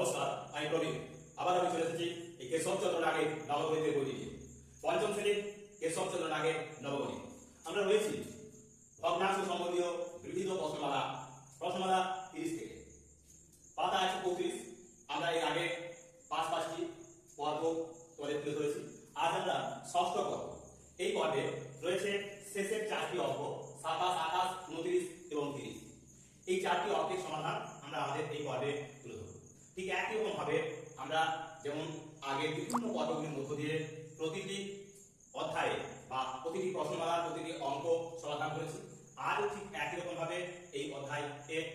নমস্কার আমি প্রবীণ আবার আমি চলে এসেছি এই কেশবচন্দ্র নাগের নবগণিতের বইটি নিয়ে পঞ্চম শ্রেণির কেশবচন্দ্র নাগের নবগণিত। আমরা রয়েছি ভগ্নাংশ সম্বন্ধীয় বিবিধ প্রশ্নমালা প্রশ্নমালা তিরিশ থেকে। পাতা আছে পঁয়ত্রিশ। আমরা এর আগে পাঁচ পাঁচটি পর্ব তোমাদের তুলে ধরেছি। আজ আমরা ষষ্ঠ পর্ব। এই পর্বে রয়েছে শেষের চারটি অঙ্ক, সাতাশ, আঠাশ, উনত্রিশ এবং তিরিশ। এই চারটি অঙ্কের সমাধান আমরা আমাদের এই পর্বে তুলে ধরব। ঠিক একই রকম ভাবে আমরা যেমন আগে বিভিন্ন পর্বগুলির মধ্য দিয়ে প্রতিটি অধ্যায়ে বা প্রতিটি প্রশ্নমালার প্রতিটি অঙ্ক সমাধান করেছি আজও ঠিক একই রকম ভাবে এই অধ্যায়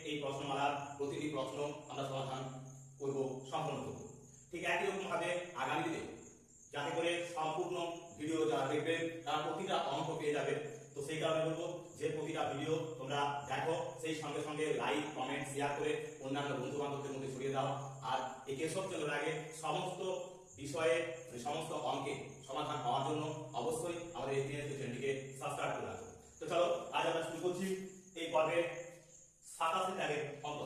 এই প্রশ্নমালার প্রতিটি প্রশ্ন আমরা সমাধান করব, সম্পন্ন করব। ঠিক একই রকম ভাবে আগামী দিনে যাতে করে সম্পূর্ণ ভিডিও যারা দেখবেন তারা প্রতিটা অঙ্ক পেয়ে যাবে। তো সেই কারণে বলব যে প্রতিটা ভিডিও তোমরা দেখো, সেই সঙ্গে সঙ্গে লাইক কমেন্ট শেয়ার করে অন্যান্য বন্ধু বান্ধবদের মধ্যে ছড়িয়ে দাও। আর এই কেশব চন্দ্রের আগে সমস্ত বিষয়ে মানে সমস্ত অঙ্কে সমাধান পাওয়ার জন্য অবশ্যই আমাদের এই চ্যানেলটিকে সাবস্ক্রাইব করে রাখো। তো চলো, আজ আমরা শুরু করছি এই পর্বে সাতাশে ট্যাগের অঙ্ক।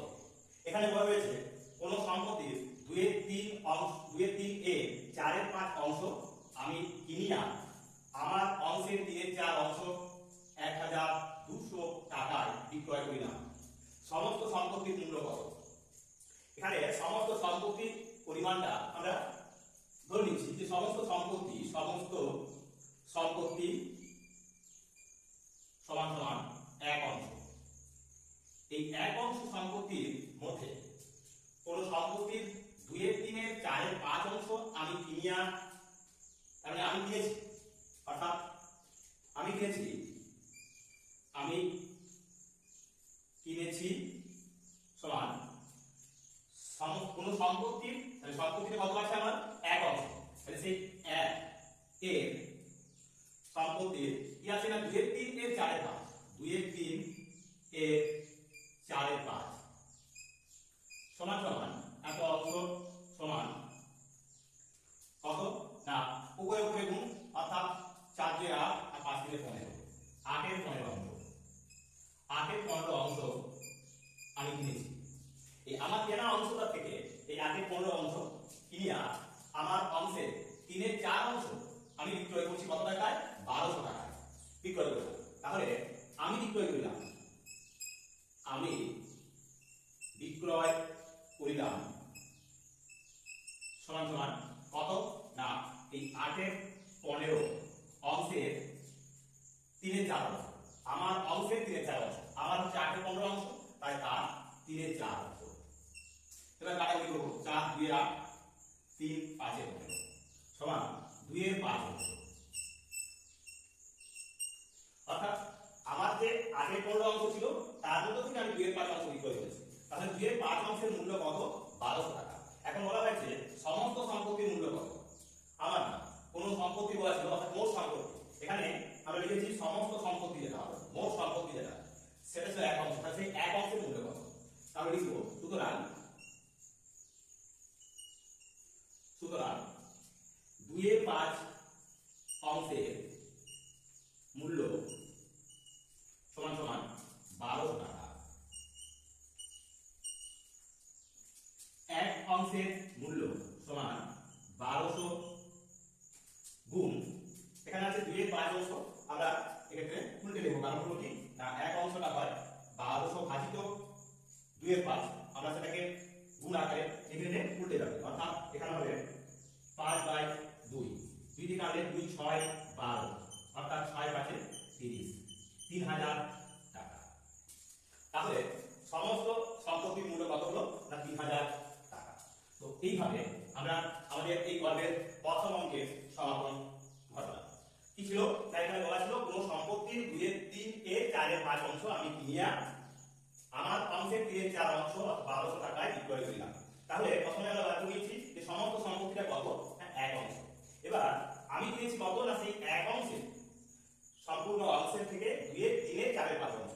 এখানে বলা হয়েছে, কোন সম্পত্তির দুয়ের তিন অংশ দুয়ের তিন এ চারের পাঁচ অংশ আমি কিনিয়া আমার অংশের তিনের চার অংশ এক হাজার দুশো টাকায় বিক্রয় করিলাম সমস্ত সম্পত্তির মূল্য কত এখানে সমস্ত সম্পত্তির পরিমাণটা আমরা ধরে নিচ্ছি যে সমস্ত সম্পত্তি সমস্ত সম্পত্তি সমান সমান এক অংশ। এই এক অংশ সম্পত্তির মধ্যে কোন সম্পত্তির দুইয়ের, তিনের, চারের, পাঁচ অংশ আমি কিনিয়া, তার মানে আমি কিনেছি, অর্থাৎ আমি কিনেছি আমি কিনেছি সমান সম- কোন সম্পত্তির, তাহলে সম্পত্তিতে কত আছে আমার? এক অংশ তাহলে সেই এক এর সম্পত্তির, কি আছে না? দুইয়ের তিন এর চারের পাঁচ। দুইয়ের তিন এর চারের পাঁচ। সমান সমান এত অংশ সমান কত? না, উপরে উপরে গুণ, অর্থাৎ চার দুই আট আর পাঁচ দিলে পনেরো। আটের পনেরো। অংশ আটের পনেরো অংশ আমি কিনেছি। এই আমার কেনা অংশটা থেকে এই আটের পনেরো অংশ কিনিয়া আমার অংশে তিনের চার অংশ আমি বিক্রয় করছি কত টাকায়? বারোশো টাকায় বিক্রয় করলাম তাহলে আমি বিক্রয় করিলাম আমি বিক্রয় করিলাম সমান সমান কত না এই আটের পনেরো অংশের তিনের চার অংশ আমার অংশের তিনের চার অংশ আমার হচ্ছে আটের পনেরো অংশ তাই তার তিনের চার অংশ এবার কাটাকুটি করব চার দুই আট তিন পাঁচের পনেরো সমান দুইয়ের পাঁচ অংশ অর্থাৎ আমার যে আগের পনেরো অংশ ছিল তার মধ্যে থেকে আমি দুইয়ের পাঁচ অংশ বিক্রয় করেছি তাহলে দুইয়ের পাঁচ অংশের মূল্য কত বারোশো টাকা এখন বলা হয়েছে সমস্ত সম্পত্তির মূল্য কত আমার না কোন সম্পত্তি বলা ছিল অর্থাৎ মোট সম্পত্তি। এখানে আমরা লিখেছি সমস্ত সম্পত্তি যেটা মোট সম্পত্তি যেটা, সেটা ছিল এক অংশ সেই এক অংশের মূল্য কত? তাহলে লিখব, সুতরাং দুইয়ের পাঁচ অংশের মূল্য সমান সমান বারোশো টাকা এক অংশের মূল্য সমান বারোশো গুণ এখানে আছে দুইয়ের পাঁচ অংশ আমরা এক্ষেত্রে উল্টে দেবো কারণ হলো কি না এক অংশটা হয় বারোশো ভাজিত দুইয়ের পাঁচ আমরা সেটাকে গুণ আকারে এখানে উল্টে যাবে অর্থাৎ এখানে হবে পাঁচ বাই দুই দুই দিকে আনলে দুই ছয় বারো অর্থাৎ ছয় পাঁচে তিরিশ তিন হাজার টাকা তাহলে সমস্ত সম্পত্তির মূল্য কত হলো না তিন হাজার টাকা তো এইভাবে আমরা আমাদের এই পর্বের প্রথম অঙ্কের সমাপন ঘটলাম কি ছিল না এখানে বলা ছিল কোন সম্পত্তির দুইয়ের তিন এর চারের পাঁচ অংশ আমি কিনিয়া আমার অংশের তিনের চার অংশ বারোশো টাকায় বিক্রয় করিলাম তাহলে প্রথমে আমরা বার নিয়েছি যে সমস্ত সম্পত্তিটা কত না এক অংশ এবার আমি কিনেছি কত না সেই এক অংশে সম্পূর্ণ অংশের থেকে দুইয়ের তিনের চারের পাঁচ অংশ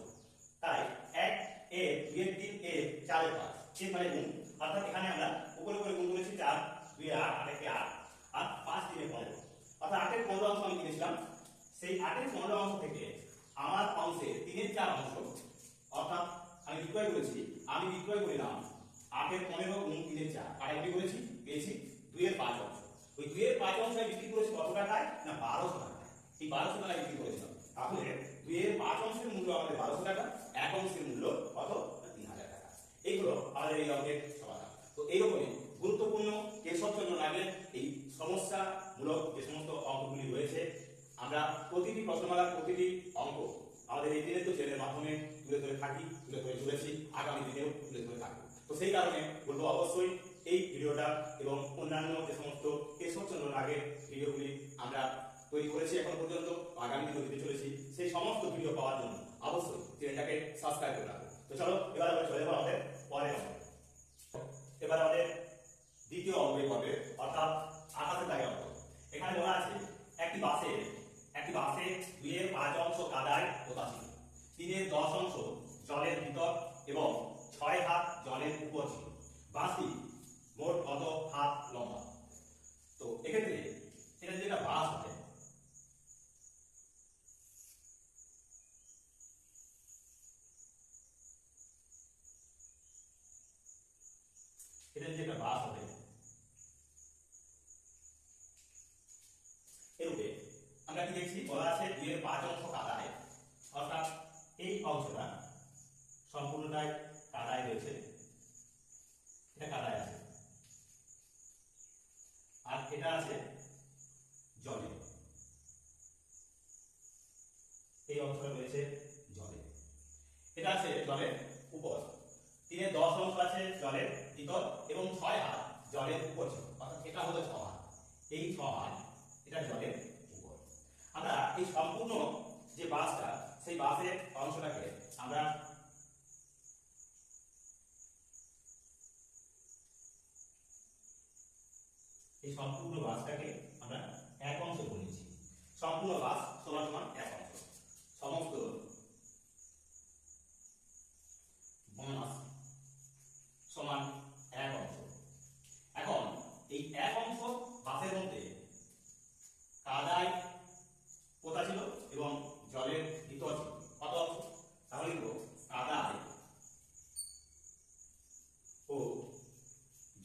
তাই এক এ দুইয়ের তিন এ সে মানে গুণ অর্থাৎ এখানে আমরা উপরে উপরে গুণ করেছি, চার, দুই, আট আট একে আট। আর পাঁচ তিনে পনেরো অর্থাৎ আটের পনেরো অংশ আমি কিনেছিলাম। সেই আটের পনেরো অংশ থেকে আমার অংশে তিনের চার অংশ, অর্থাৎ আমি বিক্রয় করেছি, আমি বিক্রয় করিলাম আটের পনেরো গুণ তিনের চার। কাটা বিক্রি করেছি, পেয়েছি দুইয়ের পাঁচ অংশ। ওই দুইয়ের পাঁচ অংশ আমি বিক্রি করেছি কত টাকায়? না, বারোশো টাকায়। এই বারোশো টাকায় বিক্রি করেছিলাম। তাহলে দুইয়ের পাঁচ অংশের মূল্য আমাদের বারোশো টাকা, এক অংশের মূল্য কত? এইগুলো আমাদের এই অঙ্কের সমাধান। তো এইরকমই গুরুত্বপূর্ণ জন্য লাগে এই সমস্যামূলক যে সমস্ত অঙ্কগুলি রয়েছে, আমরা প্রতিটি প্রশ্নমালার প্রতিটি অঙ্ক আমাদের এই দিনের তো চ্যানেলের মাধ্যমে তুলে ধরে থাকি, তুলে ধরে চলেছি আগামী দিনেও তুলে ধরে থাকব তো সেই কারণে বলব অবশ্যই এই ভিডিওটা এবং অন্যান্য যে সমস্ত কেশব চন্দ্র নাগের ভিডিওগুলি আমরা তৈরি করেছি এখন পর্যন্ত, আগামী দিনে চলেছি, সেই সমস্ত ভিডিও পাওয়ার জন্য অবশ্যই চ্যানেলটাকে সাবস্ক্রাইব করে রাখব তো চলো, এবার আমরা চলে যাব আমাদের পরের অঙ্ক। এবার আমাদের দ্বিতীয় অঙ্কের পর্বে অর্থাৎ আঠাশে দাগে অঙ্ক। এখানে বলা আছে, একটি বাসে একটি বাসে দুইয়ের পাঁচ অংশ কাদায় পোতা ছিল তিনের দশ অংশ জলের ভিতর এবং ছয় হাত জলের উপর ছিল। বাসটি মোট কত হাত লম্বা? তো এক্ষেত্রে এটা যেটা বাস হবে এটা যে বাস হবে। এরূপে আমরা কি দেখছি, বলা আছে দুইয়ের পাঁচ অংশ কাদায়, অর্থাৎ এই অংশটা সম্পূর্ণটাই কাদায় রয়েছে। এটা কাদায় আছে। আর এটা আছে জলে। এই অংশটা রয়েছে জলে। এটা আছে জলের উপর। তিনের দশ অংশ আছে জলের ভিতর এবং ছয় হাত জলের উপর অর্থাৎ এটা হলো ছ এই ছ এটা জলের উপর। আমরা এই সম্পূর্ণ যে বাসটা সেই বাসের অংশটাকে আমরা এই সম্পূর্ণ বাসটাকে আমরা এক অংশ বলেছি সম্পূর্ণ বাস সমান সমান এক অংশ সমস্ত বাস সমান এক অংশ এখন এই এক অংশ বাসের মধ্যে কাদায় পোতা ছিল এবং জলের ভিতর ছিল কত অংশ তাহলে লিখব কাদায় ও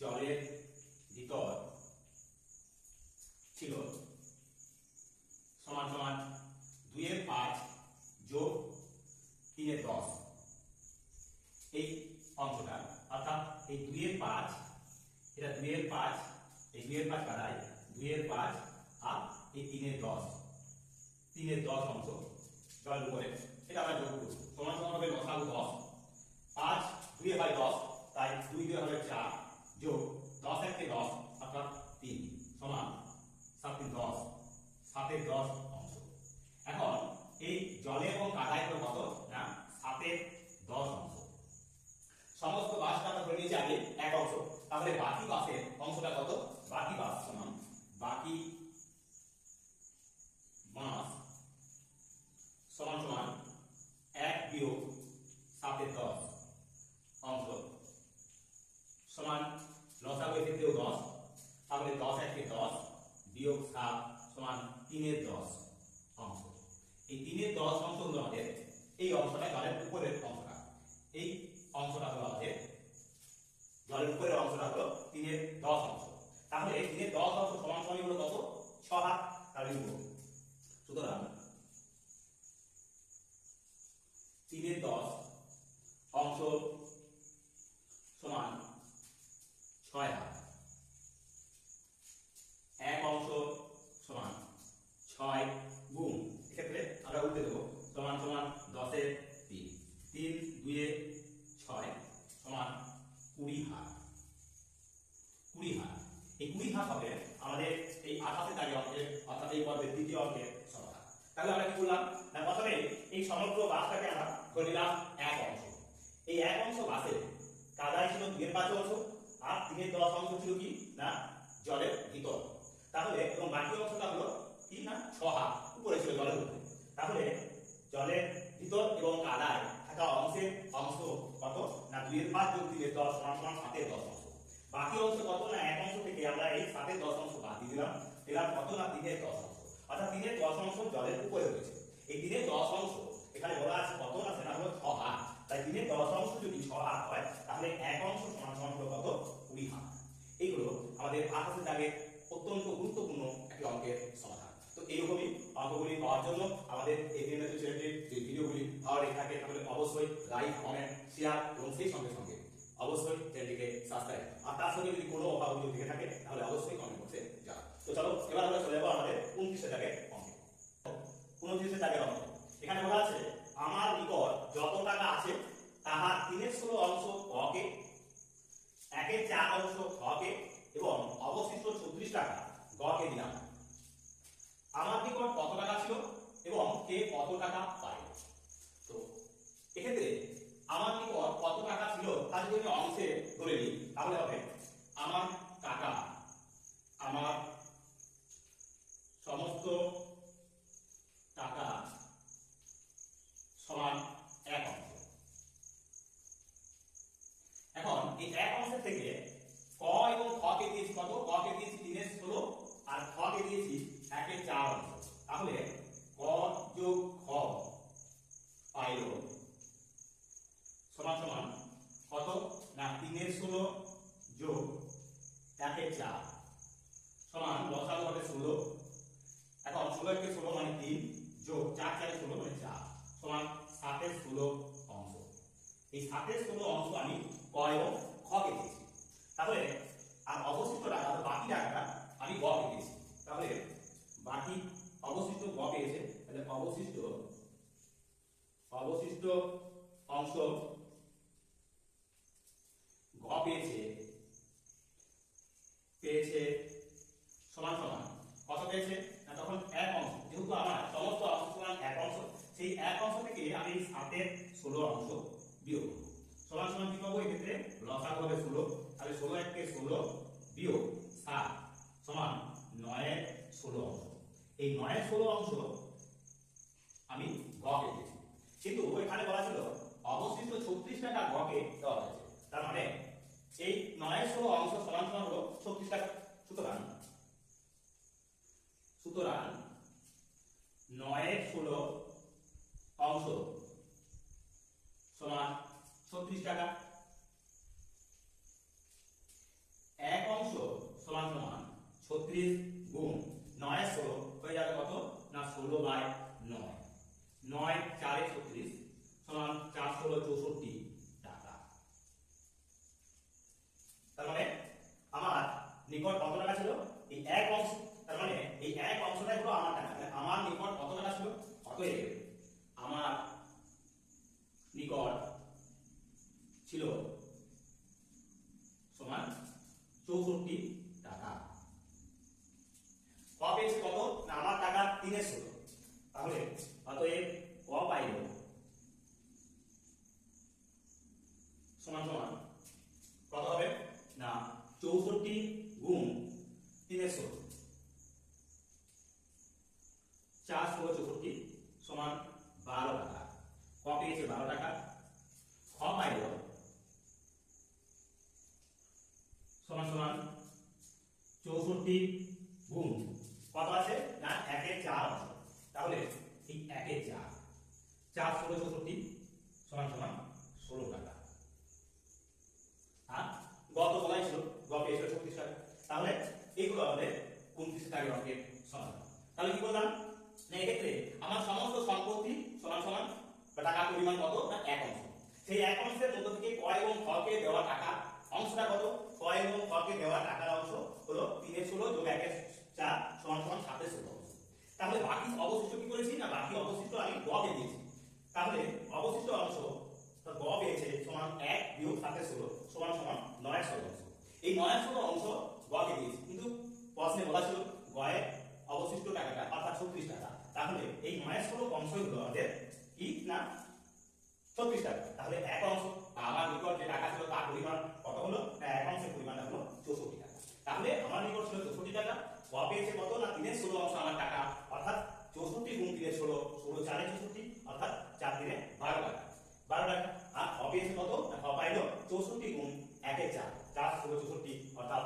জলের ভিতর ছিল সমান সমান দুইয়ের পাঁচ যোগ তিনের দশ এই অংশটা অর্থাৎ এই দুইয়ের পাঁচ এটা দুইয়ের পাঁচ এই দুইয়ের পাঁচ কাটায় দুইয়ের পাঁচ আর এই তিনের দশ তিনের দশ অংশ জলের উপরে এটা আমরা যোগ করব সমান সমান হবে লসাগু দশ পাঁচ দুই বাই দশ তাই দুই দুই হবে চার যোগ দশ একে দশ অর্থাৎ তিন সমান সাত তিন দশ সাতের দশ অংশ এখন এই জলে এবং কাদায় হলো কত না সাতের দশ অংশ সমস্ত বাসটা আমরা ধরে নিয়েছি আগে এক অংশ তাহলে বাকি বাসের অংশটা কত বাকি বাস সমান বাকি মাস সমান সমান এক বিয়োগ সাতের দশ অংশ সমান লসাগু ক্ষেত্রেও দশ তাহলে দশ একে দশ সমান তিনের দশ অংশ। এই তিনের দশ অংশ হলো আমাদের, এই অংশটা জলের উপরের অংশটা। এই অংশটা হলো আমাদের, জলের উপরের অংশটা হলো তিনের দশ অংশ। তাহলে এই তিনের দশ অংশ সমান সমান হলো কত? ছ হাত লিখব সুতরাং তিনের দশ অংশ সমান ছয় হাত। এক অংশ সমান ছয় গুণ, এক্ষেত্রে আমরা উল্টে দেবো, সমান সমান দশের তিন। তিন দুয়ে ছয় সমান কুড়ি হাত। কুড়ি হাত। এই কুড়ি হাত হবে আমাদের এই আঠাশে তারিখ অঙ্কের, অর্থাৎ এই পর্বের দ্বিতীয় অঙ্কের সমাধান। তাহলে আমরা কি করলাম? না, প্রথমে এই সমগ্র বাসটাকে আমরা ধরে নিলাম এক অংশ। এই এক অংশ বাসে কাদায় ছিল দুইয়ের পাঁচ অংশ, আর তিনের দশ অংশ ছিল কি? না, জলের ভিতর। তাহলে এবং বাকি অংশটা হলো কি না ছ হাত উপরে ছিল জলের উপরে তাহলে জলের ভিতর এবং কাদায় থাকা অংশের অংশ কত না দুইয়ের পাঁচ যোগ তিনের দশ সমান সমান সাতের দশ অংশ। বাকি অংশ কত না এক অংশ থেকে আমরা এই সাতের দশ অংশ বাদ দিয়ে দিলাম দিলাম কত না তিনের দশ অংশ। অর্থাৎ তিনের দশ অংশ জলের উপরে রয়েছে। এই তিনের দশ অংশ এখানে বলা আছে কত না সেটা হলো ছ হাত তাই তিনের দশ অংশ যদি ছ হাত হয় তাহলে এক অংশ সমান সমান সমান হলো কত কুড়ি হাত এইগুলো আমাদের আকাশের দাগের অত্যন্ত গুরুত্বপূর্ণ একটি অঙ্কের সমাধান তো এইরকমই পাওয়ার জন্য আমাদের এই দিনের চ্যানেলটির যে ভিডিওগুলি ভালো লেগে থাকে, তাহলে অবশ্যই লাইক কমেন্ট শেয়ার এবং সেই সঙ্গে সঙ্গে অবশ্যই চ্যানেলটিকে সাবস্ক্রাইব আর তার সঙ্গে যদি কোনো অভাব অভিযোগ থেকে থাকে, তাহলে অবশ্যই কমেন্ট করতে যান তো চলো, এবার আমরা চলে যাব আমাদের উনত্রিশের দাগের অঙ্কে। উনত্রিশের দাগের অঙ্ক। এখানে বলা আছে, আমার নিকট যত টাকা আছে তাহার তিনের ষোলো অংশ অকে, একের চার অংশ খকে এবং অবশিষ্ট ছত্রিশ টাকা গকে দিলাম। আমার নিকট কত টাকা ছিল এবং কে কত টাকা পায়? তো এক্ষেত্রে আমার নিকট কত টাকা ছিল তা যদি আমি অংশে ধরে নিই, তাহলে হবে আমার টাকা, আমার সমস্ত টাকা সমান এক অংশ। এখন এই এক অংশের থেকে ক এবং খ কে দিয়েছি কত? ক কে দিয়েছি তিনের ষোলো, আর খ কে দিয়েছি একের চার। অংশ তাহলে ক যোগ খ পাইল সমান সমান কত? না, তিনের ষোলো যোগ একের চার। সমান লসাগু হবে ষোলো। এখন ষোলো একে ষোলো মানে তিন, যোগ চার চারে ষোলো মানে চার। সমান সাতের ষোলো অংশ। এই সাতের ষোলো অংশ আমি ক এবং খ কে দিয়েছি তাহলে আর অবশিষ্ট টাকা অর্থাৎ বাকি টাকাটা আমি গ কে দিয়েছি তাহলে বাকি অবশিষ্ট গ পেয়েছে তাহলে অবশিষ্ট অবশিষ্ট অংশ গ পেয়েছে পেয়েছে সমান সমান কত পেয়েছে না তখন এক অংশ যেহেতু আমার সমস্ত অংশ সমান এক অংশ সেই এক আমি সাতের ষোলো অংশ বিয়োগ করব। সমান সমান কি পাবো? এক্ষেত্রে লসাগু হবে ষোলো। তাহলে ষোলো এককে ষোলো বিয়োগ সাত সমান নয়ের ষোলো অংশ। এই নয়ের ষোলো অংশ আমি গকে দিয়েছি। কিন্তু এখানে বলা ছিল, অবশিষ্ট ছত্রিশ টাকা গকে দেওয়া হয়েছে। তার মানে এই নয়ের ষোলো অংশ সমান সমান হলো ছত্রিশ টাকা। সুতরাং সুতরাং নয়ের ষোলো অংশ সমান ছত্রিশ টাকা। এক অংশ সমান সমান ছত্রিশ গুণ নয় ষোলো হয়ে যাবে কত না ষোলো বাই নয় নয় চারে ছত্রিশ সমান চার ষোলো চৌষট্টি টাকা তার মানে আমার নিকট কত টাকা ছিল এই এক অংশ তার মানে এই এক অংশটাই হলো আমার টাকা তাহলে আমার নিকট কত টাকা ছিল অতএব আমার নিকট ছিল সমান চৌষট্টি টাকা ক পেয়েছে কত না আমার টাকা তিনের ষোলো তাহলে অতএব ক পাইল সমান সমান কত হবে? না চৌষট্টি গুণ তিনের ষোলো চার ষোলো চৌষট্টি সমান বারো টাকা ক পেয়েছে বারো টাকা খ পাইল সমান সমান চৌষট্টি গুণ কত আছে না একের চার অংশ তাহলে এই একের চার চার ষোলো চৌষট্টি সমান সমান ষোলো টাকা আর গত বলাই ছিল গত এসে ছত্রিশ টাকা তাহলে এইগুলো আমাদের উনত্রিশ টাকার অঙ্কের সমাধান তাহলে কি বললাম না এক্ষেত্রে আমার সমস্ত সম্পত্তি সমান সমান টাকা পরিমাণ কত? না, এক অংশ। সেই এক অংশের মধ্য থেকে ক এবং খকে দেওয়া টাকা, অংশটা কত? ক এবং খকে দেওয়া টাকার অংশ হলো তিনের ষোলো যোগ একের চার সমান সমান সাতের ষোলো অংশ। তাহলে বাকি অবশিষ্ট কি করেছি? না, বাকি অবশিষ্ট আমি গকে দিয়েছি। তাহলে অবশিষ্ট অংশ গ পেয়েছে সমান এক বিয়োগ সাতের ষোলো সমান সমান নয় ষোলো অংশ। এই নয় ষোলো অংশ গকে দিয়েছি। কিন্তু প্রশ্নে বলা ছিল গয়ের অবশিষ্ট টাকাটা, অর্থাৎ ছত্রিশ টাকা। তাহলে এই নয় ষোলো অংশই হলো আমাদের কি না ছত্রিশ টাকা। তাহলে এক অংশ। আমার নিকট যে টাকা ছিল তার পরিমাণ কত হলো? না এক অংশের পরিমাণটা হলো চৌষট্টি টাকা। তাহলে আমার নিকট ছিল চৌষট্টি টাকা। ক পেয়েছে কত না তিনের ষোলো অংশ আমার টাকা? অর্থাৎ চৌষট্টি গুণ তিনের ষোলো। ষোলো চারে চৌষট্টি, অর্থাৎ চার দিনে বারো টাকা। বারো টাকা। আর খ পেয়েছে কত? পাইলো? চৌষট্টি গুণ একের চার। চার ষোলো চৌষট্টি, অর্থাৎ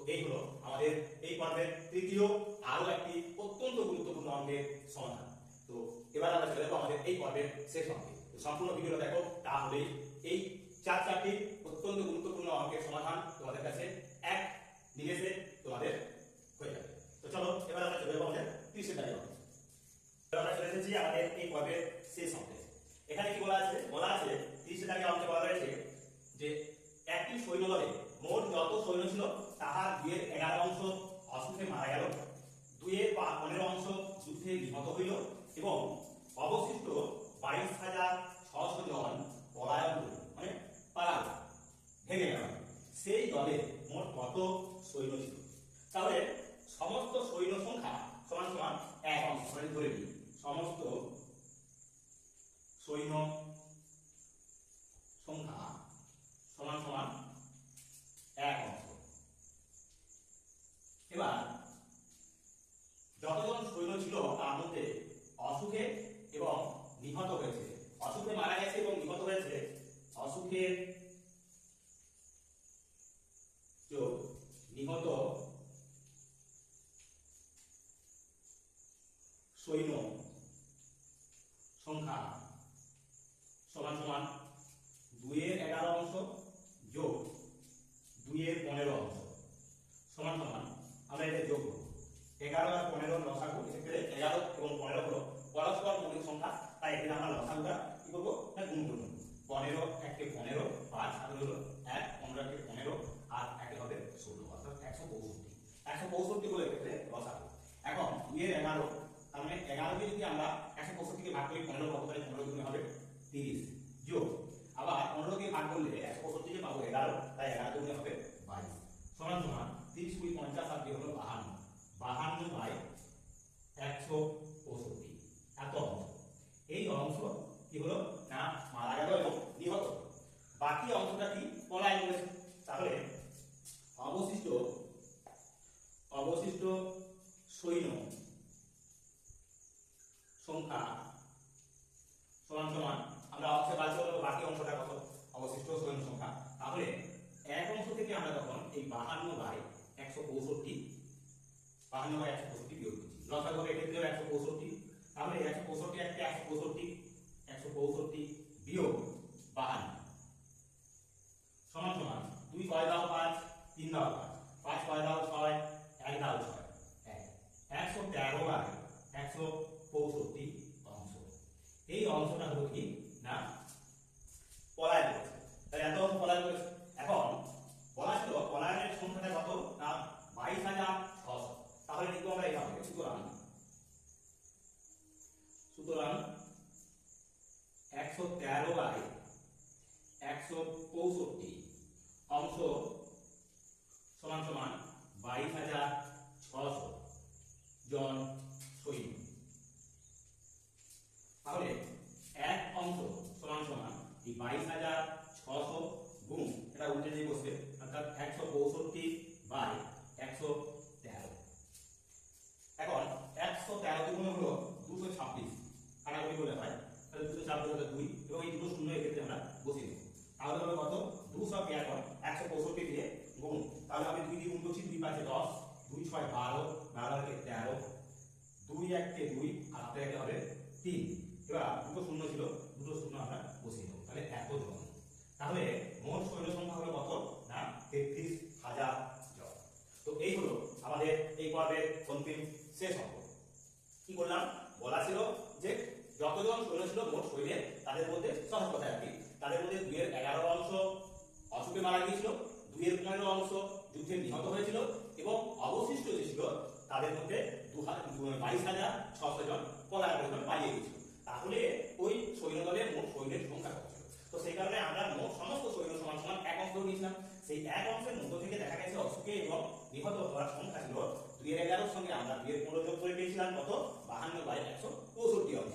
তো এই হলো আমাদের এই পর্বের তৃতীয় আরও একটি অত্যন্ত গুরুত্বপূর্ণ অঙ্কের সমাধান। তো এবার আমরা চলে যাব আমাদের এই পর্বের শেষ অঙ্কে তো সম্পূর্ণ ভিডিওটা দেখো তাহলে এই চার চারটি অত্যন্ত গুরুত্বপূর্ণ অঙ্কের সমাধান তোমাদের কাছে এক নিমেষে তোমাদের হয়ে যাবে। তো চলো, এবার আমরা চলে যাব আমাদের দাঁড়িয়ে এবার আমরা চলে এসেছি আমাদের এই পর্বের শেষ অঙ্কে এখানে কি বলা আছে? বলা আছে, তিরিশের দাঁড়িয়ে অঙ্কে বলা রয়েছে যে একটি সৈন্যদলে মোট যত সৈন্য ছিল তাহার দুয়ের এগারো অংশ অসুখে মারা গেল দুয়ের পনেরো অংশ যুদ্ধে নিহত হইল এবং অবশিষ্ট বাইশ হাজার ছশো জন পলায়ন মানে পালাল, ভেঙে গেল। সেই দলে মোট কত সৈন্য ছিল? তাহলে সমস্ত সৈন্য সংখ্যা সমান সমান এক অংশ মানে ধরে নিই, সমস্ত সৈন্য সংখ্যা সমান সমান এক অংশ। এবার যতজন সৈন্য ছিল তার মধ্যে অসুখে এবং নিহত হয়েছে। অসুখে মারা গেছে এবং নিহত হয়েছে। অসুখের যোগ নিহত সৈন্য সংখ্যা সমান সমান দুইয়ের এগারো অংশ যোগ দুইয়ের পনেরো অংশ সমান সমান আমরা এটা যোগ করব এগারো আর পনেরো লসাগু এক্ষেত্রে এগারো এবং পনেরো হলো পরস্পর মৌলিক সংখ্যা তাই এখানে আমরা লসাগুটা কি করব না গুণ করব পনেরো একে পনেরো পাঁচ হাতে হলো এক পনেরো একে পনেরো আর একে হবে ষোলো অর্থাৎ একশো পঁয়ষট্টি একশো পঁয়ষট্টি হলো এক্ষেত্রে লসাগু এখন দুইয়ের এগারো, তার মানে এগারোকে যদি আমরা একশো পঁয়ষট্টিকে ভাগ করি, পনেরো পাবো তাহলে পনেরো গুণে হবে তিরিশ। যোগ, আবার পনেরো দিয়ে ভাগ করলে একশো পঁয়ষট্টিকে পাবো এগারো, তাই এগারো গুণে হবে বাইশ। সমান সমান তিরিশ কুড়ি পঞ্চাশ আর দিয়ে হলো বাহান্ন। বাহান্ন বাই একশো পঁয়ষট্টি এত অংশ। এই অংশ কি হলো? না, মারা গেল এবং নিহত। বাকি অংশটা কি? পলায়ন করেছে। তাহলে অবশিষ্ট অবশিষ্ট সৈন্য সংখ্যা সমান সমান, আমরা অংশে বাদ করব বাকি অংশটা কত? অবশিষ্ট সৈন্য সংখ্যা। তাহলে এক অংশ থেকে আমরা তখন এই বাহান্ন বাই একশো পঁয়ষট্টি, বাহান্ন বাই একশো পঁয়ষট্টি বিয়োগ করছি। এক্ষেত্রেও একশো পঁয়ষট্টি। তাহলে একশো পঁয়ষট্টি একটা একশো পঁয়ষট্টি একশো পঁয়ষট্টি বিয়োগ বাহান্ন সমান সমান দুই কয় দাও পাঁচ তিন দাও পাঁচ পাঁচ কয় দাও ছয় এক দাও ছয় এক একশো তেরো বাই একশো পঁয়ষট্টি অংশ এই অংশটা হলো কি না পলায়ন করেছে তাহলে এত অংশ পলায়ন করেছে এখন বলা ছিল পলায়নের সংখ্যাটা কত না বাইশ হাজার ছশো তাহলে লিখব আমরা এইভাবে সুতরাং সুতরাং একশো তেরো বাই একশো পঁয়ষট্টি অংশ সমান সমান বাইশ হাজার ছশো জন সৈন্য তাহলে এক অংশ সমান সমান এই বাইশ হাজার ছশো গুণ এটা উল্টে দিয়ে বসবে অর্থাৎ একশো পঁয়ষট্টি বাই একশো তেরো এখন একশো তেরো গুণ হলো দুশো ছাব্বিশ কাটাকুটি করে হয় তাহলে দুশো ছাব্বিশ হলো দুই এবং এই দুটো শূন্য এক্ষেত্রে আমরা বসিয়ে দেবো তাহলে হবে কত দুশো এখন একশো পঁয়ষট্টি দিয়ে গুণ তাহলে আমি দুই দিয়ে গুণ দুই পাঁচে দশ, দুই ছয় বারো বারো একে তেরো, দুই এককে দুই, আর হাতে একে হবে তিন। এবার দুটো শূন্য ছিল, দুটো শূন্য আমরা বসিয়ে দেবো। তাহলে এত জন তাহলে মোট সৈন্য সংখ্যা হবে কত? না, তেত্রিশ হাজার জন তো এই হলো আমাদের এই পর্বের অন্তিম শেষ অঙ্ক। কি করলাম? বলা ছিল যে যতজন সৈন্য ছিল মোট সৈন্যে তাদের মধ্যে সহজ কথা আর কি। তাদের মধ্যে দুইয়ের এগারো অংশ অসুখে মারা গিয়েছিল, দুইয়ের পনেরো অংশ যুদ্ধে নিহত হয়েছিল এবং অবশিষ্ট যে ছিল, তাদের মধ্যে দু হা- দু- বাইশ হাজার ছশো জন পলায়ন পালিয়ে গিয়েছিল। তাহলে ওই সৈন্যদলের মোট সৈন্যের সংখ্যা কত ছিল? তো সেই কারণে আমরা মোট সমস্ত সৈন্য সমান সমান এক অংশ নিয়েছিলাম। সেই এক অংশের মধ্য থেকে দেখা গেছে অসুখে এবং নিহত হওয়ার সংখ্যা ছিল দুই এগারোর সঙ্গে আমরা দুইয়ের পনেরো যোগ করে পেয়েছিলাম কত? বাহান্ন বাই একশো পঁয়ষট্টি অংশ।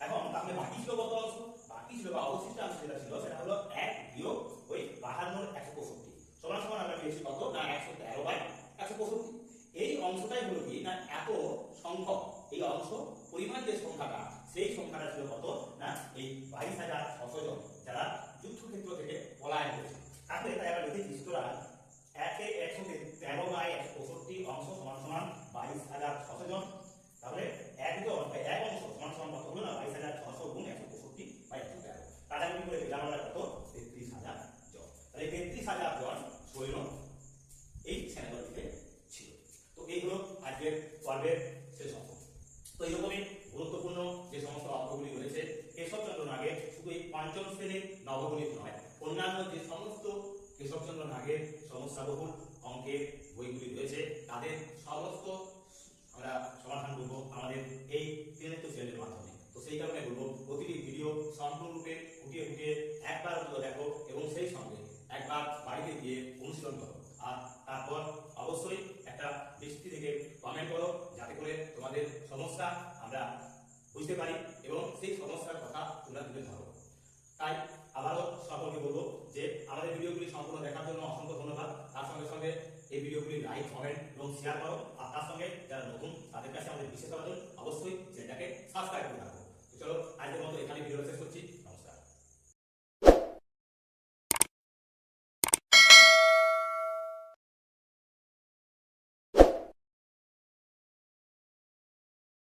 এখন তাহলে বাকি ছিল কত অংশ? বাকি ছিল বা অবশিষ্ট অংশ যেটা ছিল, সেটা হলো এক বিয়োগ ওই বাহান্নর একশো পঁয়ষট্টি সমান সমান আমরা পেয়েছি কত না একশো তেরো বাই একশো পঁয়ষট্টি এই অংশটাই হলো কি? না, এত সংখ্যক, এই অংশ পরিমাণ যে সংখ্যাটা, সেই সংখ্যাটা ছিল কত? না, এই বাইশ হাজার ছশো জন যারা যুদ্ধক্ষেত্র থেকে পলায়ন করেছে তাহলে তাই আমরা লিখেছি সুতরাং একে একশো তেরো বাই একশো পঁয়ষট্টি অংশ সমান সমান বাইশ হাজার ছশো জন তাহলে এক জন বা এক অংশ সমান সমান কত হলো না বাইশ হাজার ছশো গুণ একশো পঁয়ষট্টি বাই একশো তেরো কাটাকুটি করে পেলাম আমরা কত তেত্রিশ হাজার ভাগের সমস্যাবহুল অঙ্কের বইগুলি রয়েছে তাদের সমস্ত আমরা সমাধান করব আমাদের এই তিনেত্ব চ্যানেলের মাধ্যমে তো সেই কারণে বলব প্রতিটি ভিডিও সম্পূর্ণরূপে ফুটিয়ে ফুটিয়ে একবার অন্তত দেখো এবং সেই সঙ্গে একবার বাড়িতে গিয়ে অনুশীলন করো। আর তারপর অবশ্যই একটা দৃষ্টি থেকে কমেন্ট করো, যাতে করে তোমাদের সমস্যা আমরা বুঝতে পারি এবং সেই সমস্যার কথা তোমরা তুলে ধরো। তাই আবারও সকলকে বলব যে আমাদের ভিডিওগুলি সম্পূর্ণ দেখার জন্য অসংখ্য ধন্যবাদ। তার সঙ্গে সঙ্গে এই ভিডিওগুলি লাইক, কমেন্ট এবং শেয়ার করো। আর তার সঙ্গে যারা নতুন, তাদের কাছে আমাদের বিশেষ অবশ্যই চ্যানেলটাকে সাবস্ক্রাইব করে রাখো। চলো, আজকের মতো এখানে ভিডিও শেষ করছি।